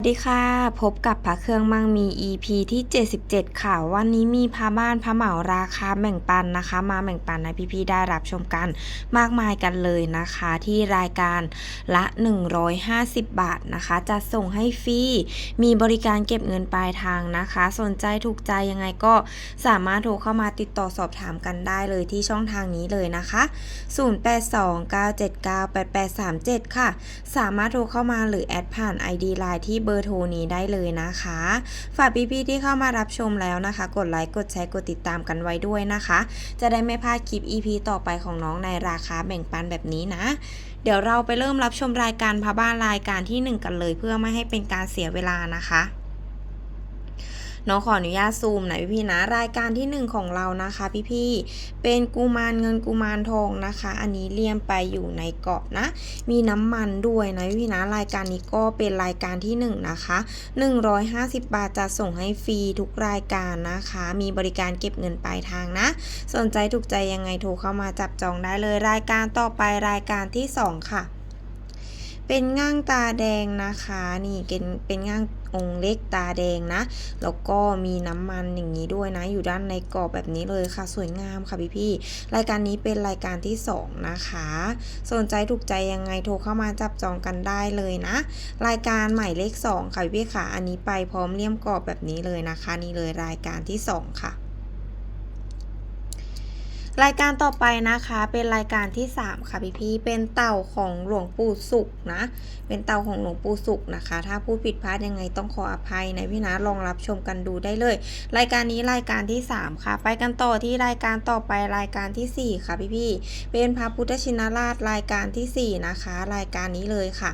สวัสดีค่ะ พบกับพระเครื่องมั่งมี EP ที่ 77 ค่ะ วันนี้มีพาบ้านพระเหมาราคาแบ่งปันนะคะ มาแบ่งปันให้พี่ๆได้รับชมกันมากมายกันเลยนะคะ ที่รายการละ 150 บาทนะคะ จะส่งให้ฟรีมีบริการเก็บเงินปลายทางนะคะ สนใจถูกใจยังไงก็สามารถโทรเข้ามาติดต่อสอบถามกันได้เลยที่ช่องทางนี้เลยนะคะ 0829798837 ค่ะ สามารถโทรเข้ามาหรือแอดผ่าน ID ไลน์ที่เบบอร์โทรนี้ได้เลยนะคะ ฝากพี่ๆที่เข้ามารับชมแล้วนะคะ กดไลค์กดแชร์กดติดตามกันไว้ด้วยนะคะ จะได้ไม่พลาดคลิป EP ต่อไปของน้องในราคาแบ่งปันแบบนี้นะ เดี๋ยวเราไปเริ่มรับชมรายการพะบ้านรายการที่ 1 กันเลย เพื่อไม่ให้เป็นการเสียเวลานะคะ น้องขออนุญาตซูมหน่อยพี่ๆนะ รายการที่ 1 ของเรานะคะพี่ๆเป็นกุมารเงินกุมารทองนะคะ อันนี้เลี่ยมไปอยู่ในเกาะนะ มีน้ำมันด้วยนะพี่ๆนะ รายการนี้ก็เป็นรายการที่ 1 นะคะ 150 บาทจะส่งให้ฟรีทุกรายการนะคะ มีบริการเก็บเงินปลายทางนะ สนใจถูกใจยังไงโทรเข้ามาจับจองได้เลย รายการต่อไปรายการที่ 2 ค่ะเป็นง่างตาแดงนะคะ นี่เป็นเป็นง่าง องค์เล็กตาแดงนะ แล้วก็มีน้ำมันอย่างนี้ด้วยนะ อยู่ด้านในกรอบแบบนี้เลยค่ะ สวยงามค่ะพี่พี่รายการนี้เป็นรายการที่ 2 นะคะ สนใจถูกใจยังไงโทรเข้ามาจับจองกันได้เลยนะ รายการหมายเลข 2 ค่ะพี่พี่ค่ะ อันนี้ไปพร้อมเลี่ยมกรอบแบบนี้เลยนะคะ นี่เลยรายการที่ 2 ค่ะ รายการต่อไปนะคะเป็นรายการที่ 3 ค่ะพี่พี่เป็นเต่าของหลวงปู่สุขนะ เป็นเต่าของหลวงปู่สุขนะคะ ถ้าพูดผิดพลาดยังไงต้องขออภัยนะพี่นะลองรับชมกันดูได้เลย รายการนี้รายการที่ 3 ค่ะ ไปกันต่อที่รายการต่อไปรายการทีสี่4 ค่ะพี่พี่เป็นพระพุทธชินราชรายการทีสี่ 4 นะคะ รายการนี้เลยค่ะ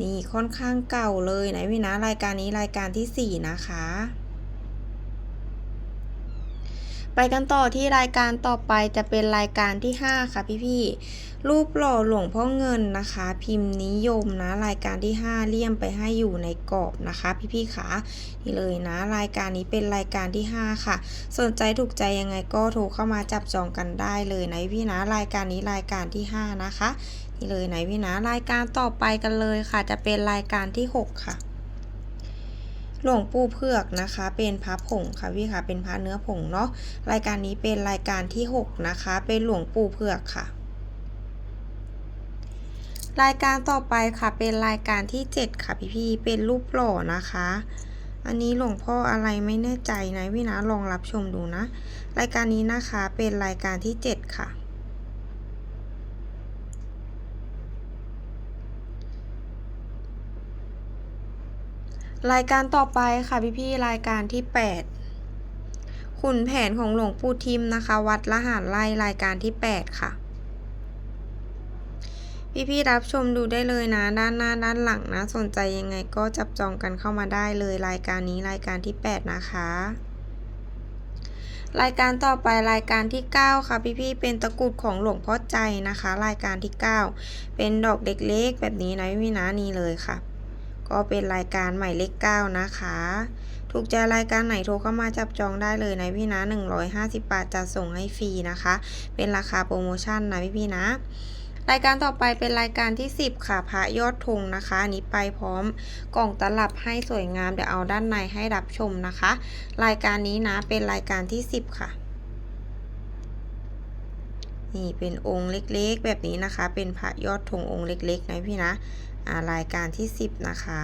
นี่ค่อนข้างเก่าเลยนะพี่นะรายการนี้รายการทีสี่4 นะคะ ไปกันต่อที่รายการต่อไปจะเป็นรายการที่ 5 ค่ะพี่ๆ รูปหล่อหลวงพ่อเงินนะคะ พิมพ์นิยมนะ รายการที่ 5เลี่ยมไปให้อยู่ในกรอบนะคะ พี่ๆขานี่เลยนะ รายการนี้เป็นรายการที่ 5 ค่ะ สนใจถูกใจยังไงก็โทรเข้ามาจับจองกันได้เลยนะพี่นะ รายการนี้รายการที่ 5 นะคะ นี่เลยนะพี่นะ รายการต่อไปกันเลยค่ะ จะเป็นรายการที่ 6 ค่ะ หลวงปู่เผือกนะคะ เป็นพระผงค่ะพี่ค่ะเป็นพระเนื้อผงเนาะรายการนี้เป็นรายการที่ 6 นะคะ เป็นหลวงปู่เผือกค่ะ รายการต่อไปค่ะเป็นรายการที่ 7 ค่ะพี่พี่เป็นรูปหล่อนะคะ อันนี้หลวงพ่ออะไรไม่แน่ใจนะพี่นะลองรับชมดูนะ รายการนี้นะคะเป็นรายการที่ 7 ค่ะ รายการต่อไปค่ะพี่พี่ๆรายการที่ 8 ขุนแผนของหลวงปู่ทิมนะคะ วัดละหารไล่รายการที่ 8 ค่ะ พี่ๆรับชมดูได้เลยนะ ด้านหน้าด้านหลังนะ สนใจยังไงก็จับจองกันเข้ามาได้เลยรายการนี้รายการที่ 8 นะคะรายการต่อไปรายการที่ 9 ค่ะ พี่ๆเป็นตะกรุดของหลวงพ่อใจนะคะ รายการที่ 9 เป็นดอกเล็กๆแบบนี้นะพี่ๆนะนี่เลยค่ะ ก็เป็นรายการหมายเลข9นะคะ ถูกใจรายการไหนโทรเข้ามาจับจองได้เลยนะพี่นะ 150 บาทจะส่งให้ฟรีนะคะ เป็นราคาโปรโมชั่นนะพี่พี่ๆนะ รายการต่อไปเป็นรายการที่ 10 ค่ะพระยอดธงนะคะอันนี้ไปพร้อมกล่องตลับให้สวยงามเดี๋ยวเอาด้านในให้รับชมนะคะ รายการนี้นะเป็นรายการที่ 10 ค่ะนี่เป็นองค์เล็กๆ แบบนี้นะคะ เป็นพระยอดธงองค์เล็กๆ นะพี่นะ รายการที่ 10 นะคะ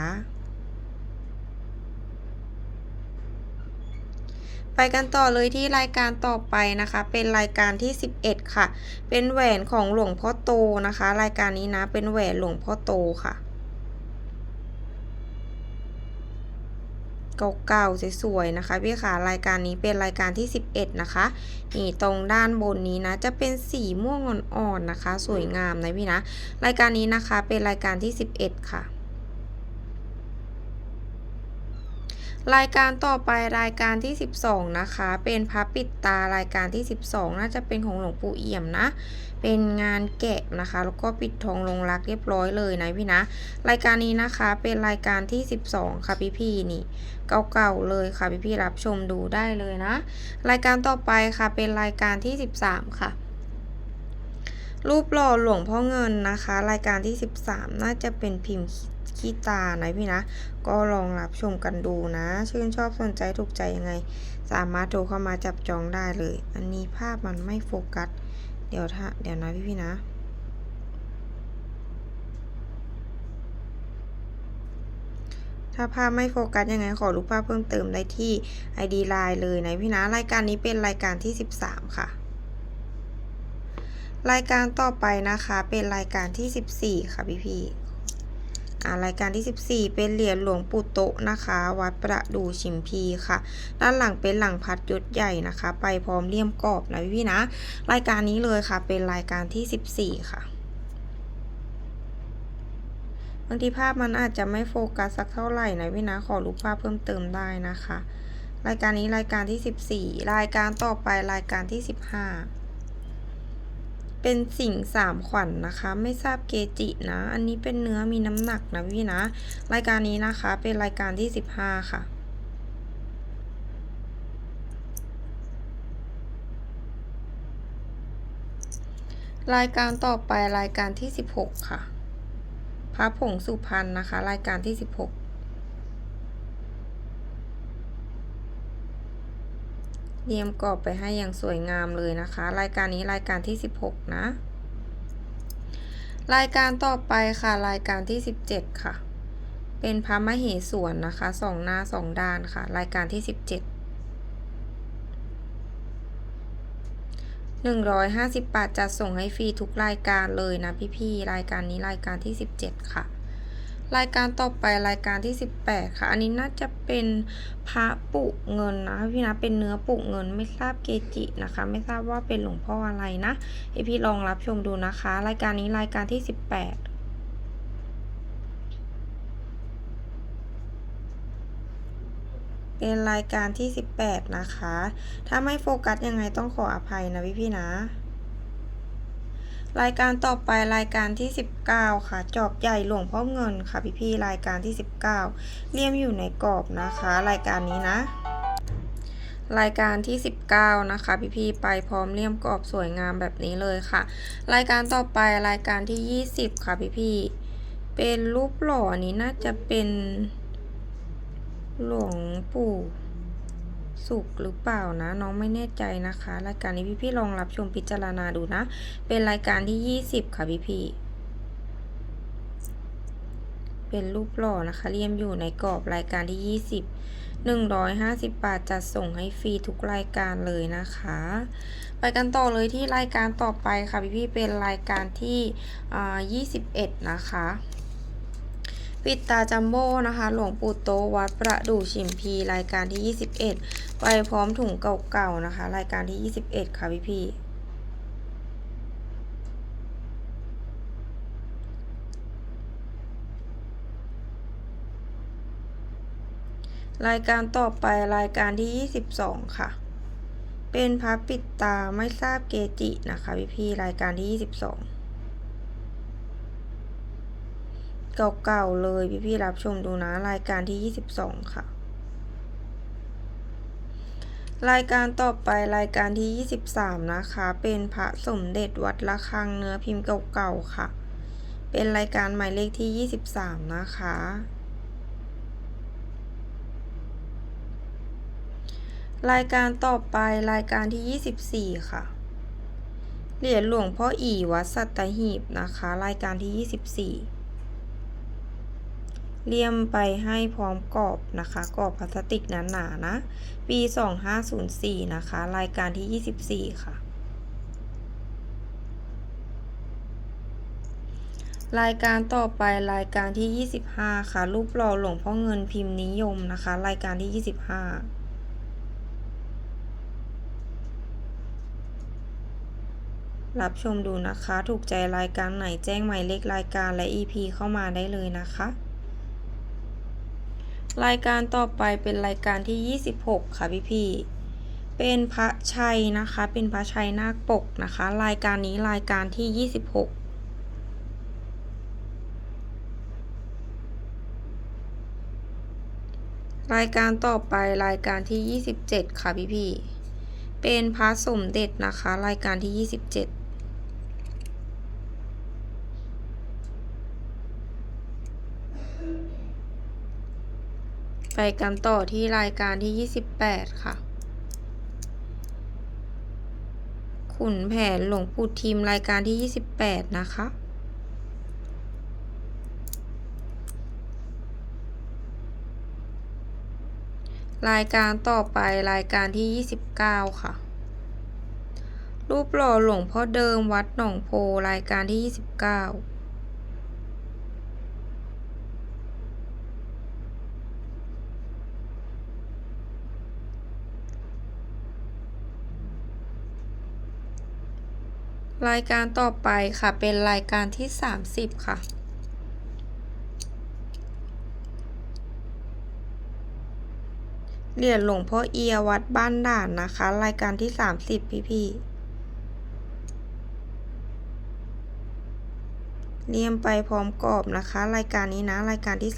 ไปกันต่อเลยที่รายการต่อไปนะคะ เป็นรายการที่ 11 ค่ะ เป็นแหวนของหลวงพ่อโตนะคะ รายการนี้นะเป็นแหวนหลวงพ่อโตค่ะ เก่าๆสวยๆนะคะพี่ค่ะรายการนี้เป็นรายการที่ 11 นะคะนี่ตรงด้านบนนี้นะจะเป็นสีม่วงอ่อนๆนะคะ สวยงามนะพี่นะรายการนี้นะคะเป็นรายการที่ 11 ค่ะรายการต่อไปรายการที่ 12 นะคะ เป็นพระปิดตารายการที่ 12 น่าจะเป็นของหลวงปู่เอี่ยมนะ เป็นงานแกะนะคะ แล้วก็ปิดทองลงรักเรียบร้อยเลยนะพี่นะ รายการนี้นะคะเป็นรายการที่ 12 ค่ะพี่พี่นี่เก่าๆเลยค่ะพี่พี่รับชมดูได้เลยนะ รายการต่อไปค่ะเป็นรายการที่ 13 ค่ะรูปหล่อหลวงพ่อเงินนะคะ รายการที่ 13 น่าจะเป็นพิมพ์ขี้ตานะพี่นะ ก็ลองรับชมกันดูนะ ชื่นชอบสนใจถูกใจยังไง สามารถโทรเข้ามาจับจองได้เลย อันนี้ภาพมันไม่โฟกัส เดี๋ยวถ้าเดี๋ยวนะพี่พี่นะ ถ้าภาพไม่โฟกัสยังไงขอรูปภาพเพิ่มเติมได้ที่ ID Line เลยนะพี่นะรายการนี้เป็นรายการที่ 13 ค่ะ รายการต่อไปนะคะเป็นรายการที่ 14 ค่ะพี่พี่ รายการที่ 14 เป็นเหรียญหลวงปู่โตะนะคะ วัดประดูชิมพีค่ะ ด้านหลังเป็นหลังพัดยศใหญ่นะคะ ไปพร้อมเลี่ยมกรอบนะพี่นะ รายการนี้เลยค่ะ เป็นรายการที่ 14 ค่ะบางทีภาพมันอาจจะไม่โฟกัสสักเท่าไหร่นะพี่นะ ขอรูปภาพเพิ่มเติมได้นะคะ รายการนี้รายการที่ 14 รายการต่อไปรายการที่ 15 เป็นสิ่งสามขวัญนนะคะ ไม่ทราบเกจินะ อันนี้เป็นเนื้อมีน้ำหนักนะพี่นะ รายการนี้นะคะเป็นรายการที่15ค่ะรายการต่อไปรายการที่ 16 ค่ะพระผงสุพรรณนะคะ รายการที่ 16 เรียมกรอบไปให้อย่างสวยงามเลยนะคะ รายการนี้รายการที่ 16 นะ รายการต่อไปค่ะรายการที่ 17 ค่ะ เป็นพระมเหสวนนะคะสองหน้าสองด้านค่ะ รายการที่ 17 150 บาทจะส่งให้ฟรีทุกรายการเลยนะพี่ๆรายการนี้รายการที่ 17 ค่ะ รายการต่อไปรายการที่ 18 ค่ะ อันนี้น่าจะเป็นพระปุเงินนะพี่นะเป็นเนื้อปุเงินไม่ทราบเกจินะคะ ไม่ทราบว่าเป็นหลวงพ่ออะไรนะให้พี่ลองรับชมดูนะคะ รายการนี้รายการที่ 18เป็นรายการที่ 18 นะคะ ถ้าไม่โฟกัสยังไงต้องขออภัยนะพี่พี่ๆนะ รายการต่อไปรายการที่ 19 ค่ะ จอบใหญ่หลวงพ่อเงินค่ะพี่พี่รายการที่ 19เลี่ยมอยู่ในกรอบนะคะ รายการนี้นะ รายการที่ 19 นะคะ พี่พี่ไปพร้อมเลี่ยมกรอบสวยงามแบบนี้เลยค่ะ รายการต่อไปรายการที่ 20 ค่ะพี่พี่เป็นรูปหล่ออันนี้น่าจะเป็นหลวงปู่ สุขหรือเปล่านะ น้องไม่แน่ใจนะคะ รายการนี้พี่ๆลองรับชมพิจารณาดูนะ เป็นรายการที่ 20 ค่ะพี่ๆเป็นรูปหล่อนะคะเลี่ยมอยู่ในกรอบรายการที่ 20 150 บาทจัดส่งให้ฟรีทุกรายการเลยนะคะ ไปกันต่อเลยที่รายการต่อไปค่ะพี่ๆเป็นรายการที่อ่า21 นะคะ ปิดตาจัมโบ้นะคะ หลวงปู่โตวัดประดู่ชิมพี รายการที่ 21 ไปพร้อมถุงเก่าๆนะคะ รายการที่ 21 ค่ะพี่พี่รายการต่อไปรายการที่ 22 ค่ะ เป็นพระปิดตาไม่ทราบเกจินะคะพี่พี่รายการที่ 22 เก่าๆเลยพี่ๆรับชมดูนะ รายการที่ 22 ค่ะ รายการต่อไปรายการที่ 23 นะคะ เป็นพระสมเด็จวัดระฆังเนื้อพิมพ์เก่าๆค่ะ เป็นรายการหมายเลขที่ 23 นะคะรายการต่อไปรายการที่ 24 ค่ะ เหรียญหลวงพ่ออีวัดสัตหีบนะคะ รายการที่ 24 เลี่ยมไปให้พร้อมกรอบนะคะกรอบพลาสติกหนาๆนนะ ปี 2504 นะคะ รายการที่ 24 ค่ะ รายการต่อไปรายการที่ 25 ค่ะ รูปหล่อหลวงพ่อเงินพิมพ์นิยมนะคะ รายการที่ 25รับชมดูนะคะ ถูกใจรายการไหนแจ้งหมายเลขรายการและ EP เข้ามาได้เลยนะคะ รายการต่อไปเป็นรายการที่ 26 ค่ะพี่พี่เป็นพระชัยนะคะ เป็นพระชัยนาคปกนะคะ รายการนี้รายการที่ 26รายการต่อไปรายการที่ 27 ค่ะพี่พี่ เป็นพระสมเด็จนะคะ รายการที่ 27 ไปกันต่อที่รายการที่ 28 ค่ะ ขุนแผนหลวงปู่ทิมรายการที่ 28 นะคะ รายการต่อไปรายการที่ 29 ค่ะ รูปหล่อหลวงพ่อเดิมวัดหนองโพรายการที่ 29 รายการต่อไปค่ะเป็นรายการที่ 30 ค่ะ เหรียญหลวงพ่อเอียวัดบ้านด่านนะคะ รายการที่ 30 พี่พี่เรียมไปพร้อมกรอบนะคะ รายการนี้นะรายการที่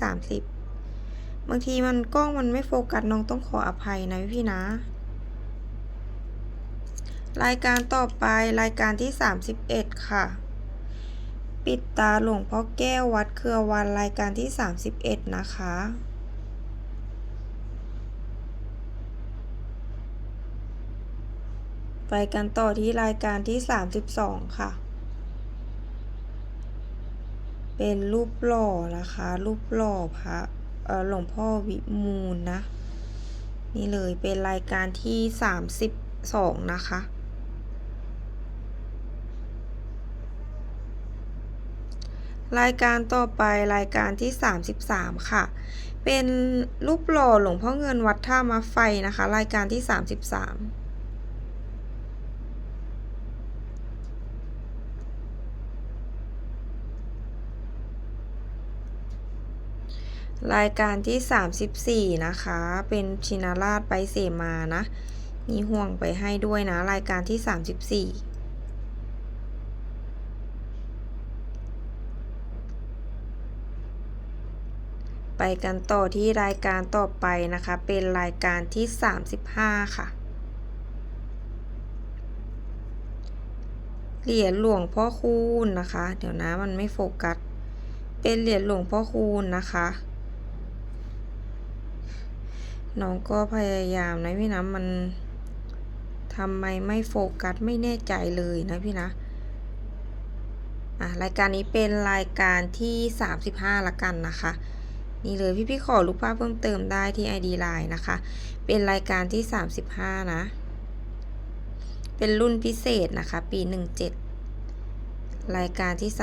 30 บางทีมันกล้องมันไม่โฟกัสน้องต้องขออภัยนะพี่พี่นะ รายการต่อไปรายการที่ 31 ค่ะ ปิดตาหลวงพ่อแก้ววัดเครือวันรายการที่ 31 นะคะไปกันต่อที่รายการที่ 32 ค่ะ เป็นรูปหล่อนะคะ รูปหล่อพระหลวงพ่อวิมูลนะ นี่เลยเป็นรายการที่ 32 นะคะ รายการต่อไปรายการที่ 33 ค่ะ เป็นรูปหล่อหลวงพ่อเงินวัดท่ามาไฟนะคะ รายการที่ 33รายการที่ 34 นะคะ เป็นชินาราชไปเสมานะ มีห่วงไปให้ด้วยนะ รายการที่ 34 ไปกันต่อที่รายการต่อไปนะคะ เป็นรายการที่ 35 ค่ะ เหรียญหลวงพ่อคูณนะคะ เดี๋ยวนะมันไม่โฟกัส เป็นเหรียญหลวงพ่อคูณนะคะ น้องก็พยายามนะพี่นะมันทำไมไม่โฟกัสไม่แน่ใจเลยนะพี่นะอะรายการนี้เป็นรายการที่ 35ละกันนะคะ นี่เลยพี่พี่ๆขอรูปภาพเพิ่มเติมได้ที่ ID Line นะคะ เป็นรายการที่ 35 นะ เป็นรุ่นพิเศษนะคะ ปี 17 รายการที่ 35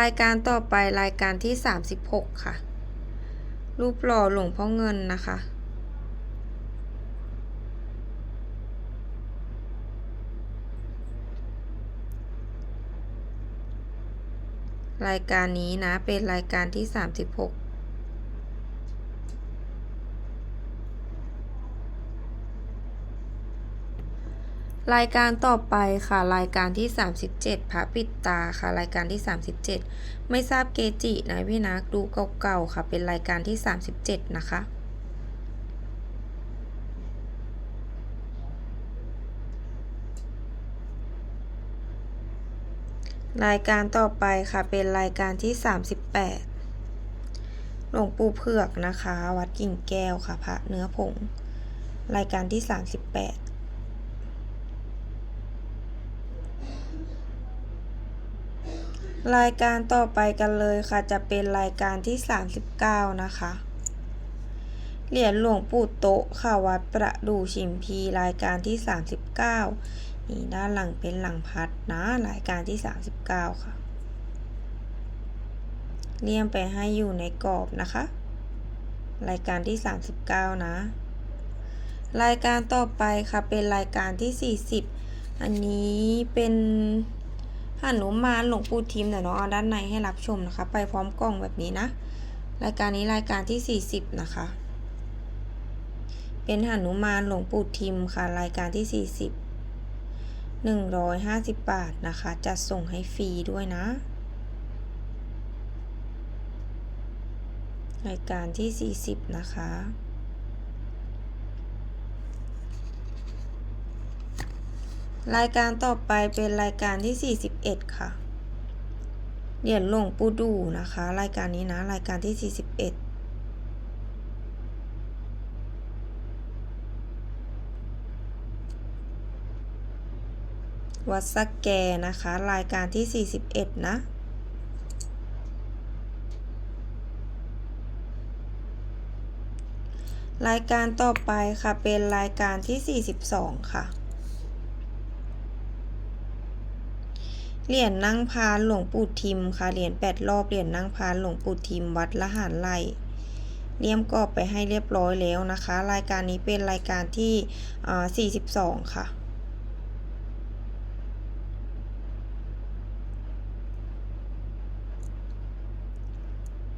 รายการต่อไปรายการที่ 36 ค่ะ รูปหล่อหลวงพ่อเงินนะคะ รายการนี้นะเป็นรายการที่ 36รายการต่อไปค่ะรายการที่ 37พระปิดตาค่ะรายการที่ 37 ไม่ทราบเกจินะพี่นะดูเก่าๆค่ะเป็นรายการที่ 37 นะคะ รายการต่อไปค่ะเป็นรายการที่ 38 หลวงปู่เผือกนะคะ วัดกิ่งแก้วค่ะพระเนื้อผง รายการที่ 38รายการต่อไปกันเลยค่ะจะเป็นรายการที่ 39 นะคะ เหรียญหลวงปู่โตะค่ะวัดประดู่ชิมพีรายการที่ 39 นี่ด้านหลังเป็นหลังพัดนะรายการที่ 39 ค่ะ เลี่ยมไปให้อยู่ในกรอบนะคะ รายการที่ 39 นะ รายการต่อไปค่ะเป็นรายการที่ 40 อันนี้เป็นหนุมานหลวงปู่ทิมแต่น้องเอาด้านในให้รับชมนะคะ ไปพร้อมกล้องแบบนี้นะ รายการนี้รายการที่ 40 นะคะ เป็นหนุมานหลวงปู่ทิมค่ะ รายการที่ 40 150 บาทนะคะจัดส่งให้ฟรีด้วยนะ รายการที่ 40 นะคะรายการต่อไปเป็นรายการที่ 41 ค่ะ เหรียญหลวงปู่ดูนะคะ รายการนี้นะ รายการที่ 41 วัดสกแกนะคะ รายการที่ 41 นะ รายการต่อไปค่ะ เป็นรายการที่ 42 ค่ะ เหรียญนั่งพานหลวงปู่ทิมค่ะ เหรียญแปดรอบ เหรียญนั่งพานหลวงปู่ทิม วัดละหารไร่เลี่ยมกรอบไปให้เรียบร้อยแล้วนะคะ รายการนี้เป็นรายการที่อ่า42 ค่ะ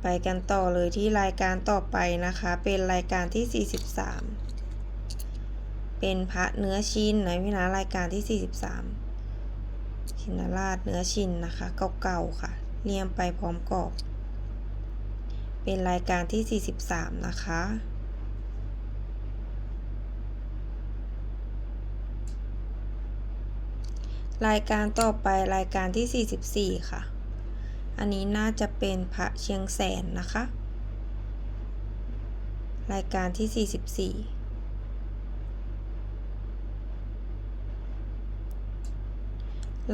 ไปกันต่อเลยที่รายการต่อไปนะคะ เป็นรายการที่ 43 เป็นพระเนื้อชิ้นนะพี่นะรายการที่ 43ชินราชเนื้อชินนะคะ เก่าๆค่ะ เรียมไปพร้อมกรอบ เป็นรายการที่ 43 นะคะรายการต่อไปรายการที่ 44 ค่ะ อันนี้น่าจะเป็นพระเชียงแสนนะคะ รายการที่ 44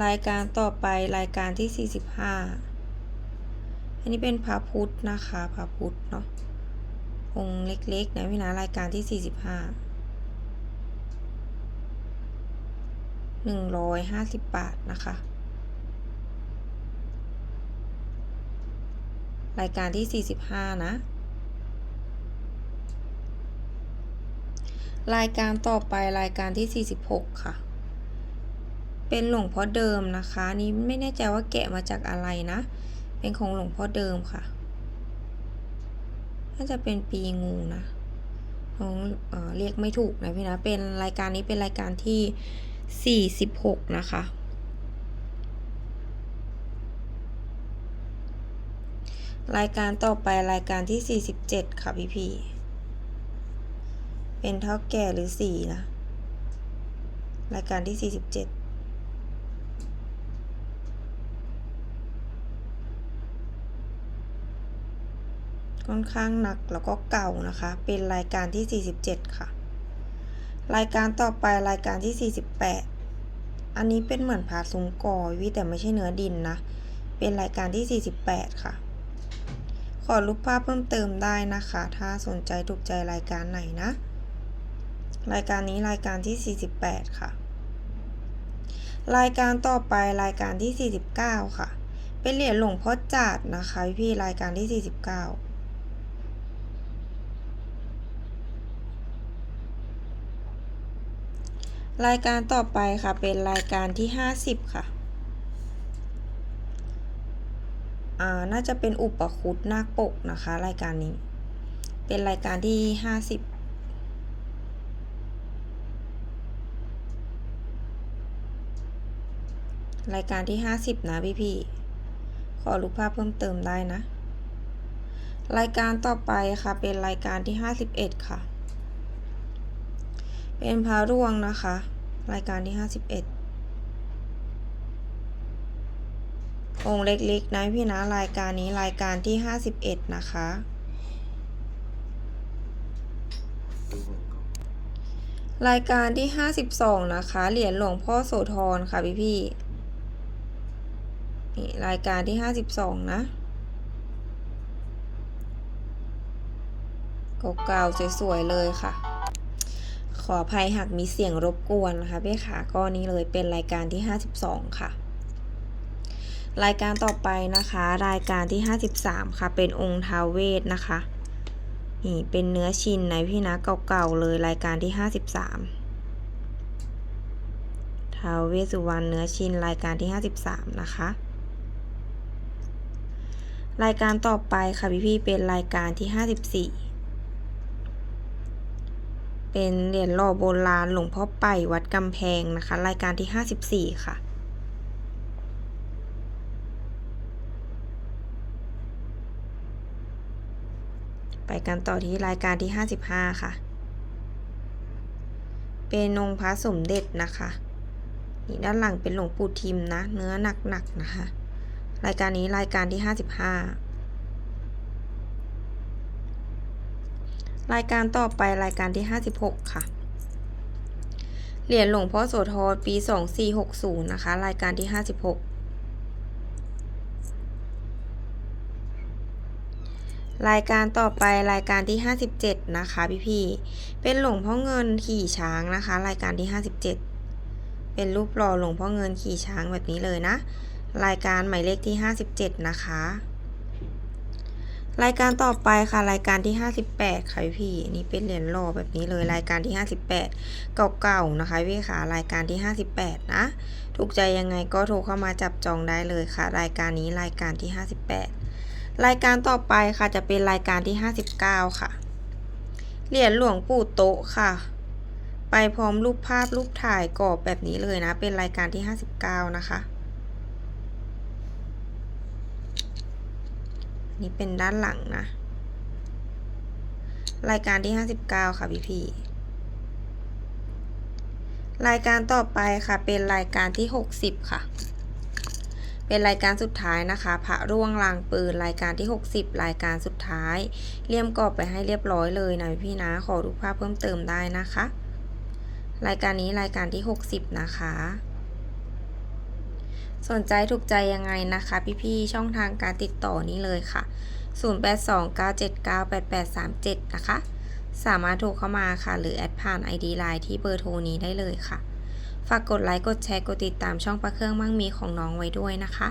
รายการต่อไปรายการที่ 45 อันนี้เป็นพระพุทธนะคะพระพุทธเนาะองค์เล็กๆนะพี่นะรายการที่ 45 150 บาทนะคะ รายการที่ 45 นะ รายการต่อไปรายการที่ 46 ค่ะ เป็นหลวงพ่อเดิมนะคะ นี้ไม่แน่ใจว่าแกะมาจากอะไรนะ เป็นของหลวงพ่อเดิมค่ะ น่าจะเป็นปีงูนะน้องเออเรียกไม่ถูกนะพี่นะ เป็นรายการนี้เป็นรายการที่ 46 นะคะ รายการต่อไปรายการที่ 47 ค่ะพี่พี่ เป็นเท่าแก่หรือสีนะ รายการที่ 47ค่อนข้างหนักแล้วก็เก่านะคะ เป็นรายการที่ 47 ค่ะ รายการต่อไปรายการที่ 48 อันนี้เป็นเหมือนผาซุ้มกอวิแต่ไม่ใช่เนื้อดินนะ เป็นรายการที่ 48 ค่ะ ขอรูปภาพเพิ่มเติมได้นะคะ ถ้าสนใจถูกใจรายการไหนนะ รายการนี้รายการที่ 48 ค่ะ รายการต่อไปรายการที่ 49 ค่ะ เป็นเหรียญหลวงพ่อจาดนะคะพี่รายการที่ 49รายการต่อไปค่ะเป็นรายการที่ 50 ค่ะ อ่า น่าจะเป็นอุปคุตนาคปกนะคะ รายการนี้ เป็นรายการที่50รายการที่50นะพี่พี่ๆขอรูปภาพเพิ่มเติมได้นะ รายการต่อไปค่ะ เป็นรายการที่51ค่ะ เป็นพระร่วงนะคะ รายการที่51อ งค์เล็กๆ นะพี่นะรายการนี้รายการที่51นะคะ รายการที่52นะคะ เหรียญหลวงพ่อโสธรค่ะพี่พี่ๆนี่รายการที่52นะเก่าๆสวยๆเลยค่ะ ขออภัยหากมีเสียงรบกวนนะคะพี่ขาก็นี้เลยเป็นรายการที่ 52 ค่ะ รายการต่อไปนะคะ รายการที่ 53 ค่ะ เป็นองค์ท้าวเวทนะคะ นี่เป็นเนื้อชินในพี่นะเก่าๆเลยรายการที่ 53ท้าวเวสสุวรรณเนื้อชินรายการที่ 53 นะคะ รายการต่อไปค่ะพี่ๆเป็นรายการที่ 54เป็นเหรียญหล่อโบราณหลวงพ่อไปวัดกำแพงนะคะ รายการที่ 54 ค่ะ ไปกันต่อที่รายการที่ 55 ค่ะ เป็นองค์พระสมเด็จนะคะนี่ด้านหลังเป็นหลวงปู่ทิมนะ เนื้อหนักๆนะคะ รายการนี้รายการที่ 55 รายการต่อไปรายการที่ 56 ค่ะ เหรียญหลวงพ่อโสธรปี 2460 นะคะ รายการที่ 56 รายการต่อไปรายการที่ 57 นะคะพี่พี่เป็นหลวงพ่อเงินขี่ช้างนะคะ รายการที่ 57 เป็นรูปหล่อหลวงพ่อเงินขี่ช้างแบบนี้เลยนะ รายการหมายเลขที่ 57 นะคะ รายการต่อไปค่ะรายการที่ 58 ค่ะพี่พี่นี่เป็นเหรียญหล่อแบบนี้เลยรายการที่ 58 เก่าๆนะคะพี่ค่ะรายการที่ 58 นะ ถูกใจยังไงก็โทรเข้ามาจับจองได้เลยค่ะ รายการนี้รายการที่ 58 รายการต่อไปค่ะจะเป็นรายการที่ 59 ค่ะ เหรียญหลวงปู่โตะค่ะ ไปพร้อมรูปภาพรูปถ่ายกรอบแบบนี้เลยนะ เป็นรายการที่ 59 นะคะ นี่เป็นด้านหลังนะ รายการที่ 59 ค่ะพี่พี่รายการต่อไปค่ะเป็นรายการที่ 60 ค่ะ เป็นรายการสุดท้ายนะคะ พระร่วงลางปืนรายการที่ 60 รายการสุดท้าย เลี่ยมกรอบไปให้เรียบร้อยเลยนะพี่นะ ขอดูภาพเพิ่มเติมได้นะคะ รายการนี้รายการที่ 60 นะคะสนใจถูกใจยังไงนะคะ พี่ๆช่องทางการติดต่อนี้เลยค่ะ 0829798837 นะคะ สามารถโทรเข้ามาค่ะ หรือแอดผ่าน ID Line ที่เบอร์โทรนี้ได้เลยค่ะ ฝากกดไลค์ กดแชร์ กดติดตามช่องประเครื่องมั่งมีของน้องไว้ด้วยนะคะ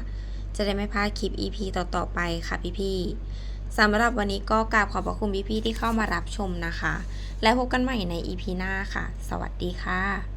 จะได้ไม่พลาดคลิป EP ต่อๆไปค่ะพี่ๆสำหรับวันนี้ก็กราบขอบพระคุณพี่ๆที่เข้ามารับชมนะคะ และพบกันใหม่ใน EP หน้าค่ะ สวัสดีค่ะ